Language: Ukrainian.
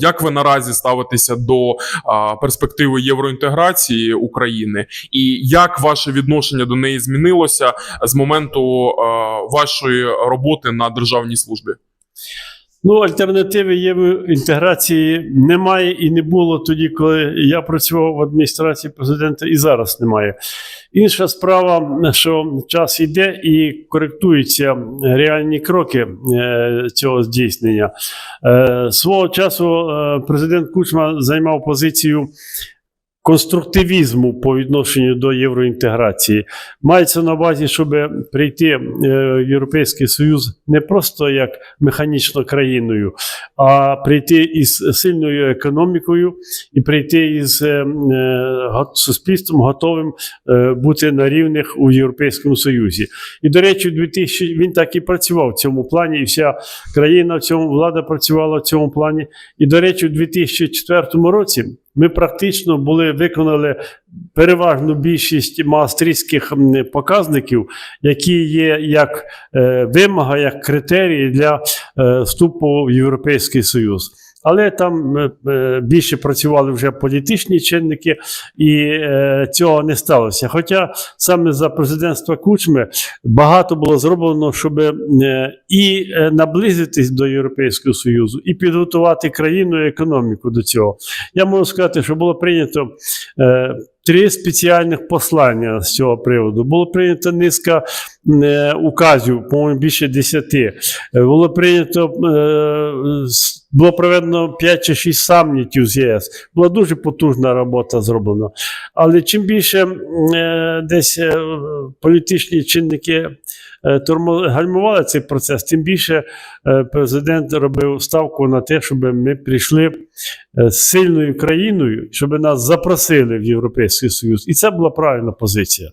Як ви наразі ставитеся до перспективи євроінтеграції України, і як ваше відношення до неї змінилося з моменту вашої роботи на державній службі? Ну, альтернативи євроінтеграції немає і не було тоді, коли я працював в адміністрації президента, і зараз немає. Інша справа, що час йде і коректуються реальні кроки е, цього здійснення. Е, Свого часу е, президент Кучма займав позицію. Конструктивізму по відношенню до євроінтеграції мається на увазі, щоб прийти е, в Європейський Союз не просто як механічно країною, а прийти із сильною економікою і прийти із е, е, суспільством готовим бути на рівних у Європейському Союзі. І, до речі, у 2000 він так і працював в цьому плані, і вся країна в цьому влада працювала в цьому плані. І, до речі, у 2004 році ми практично були виконали переважну більшість маастрійських показників, які є як е, вимога, як критерії для е, вступу в Європейський Союз. Але там е, е, більше працювали вже політичні чинники, і е, цього не сталося. Хоча саме за президентства Кучми багато було зроблено, щоб і наблизитись до Європейського Союзу, і підготувати країну і економіку до цього. Я можу сказати, що було прийнято три спеціальних послання з цього приводу. Було прийнято низка указів, по-моєму, більше десяти. Було прийнято було проведено 5 чи 6 самітів з ЄС. Була дуже потужна робота зроблена. Але чим більше е, десь е, політичні чинники е, гальмували цей процес, тим більше президент робив ставку на те, щоб ми прийшли з сильною країною, щоб нас запросили в Європейський Союз. І це була правильна позиція.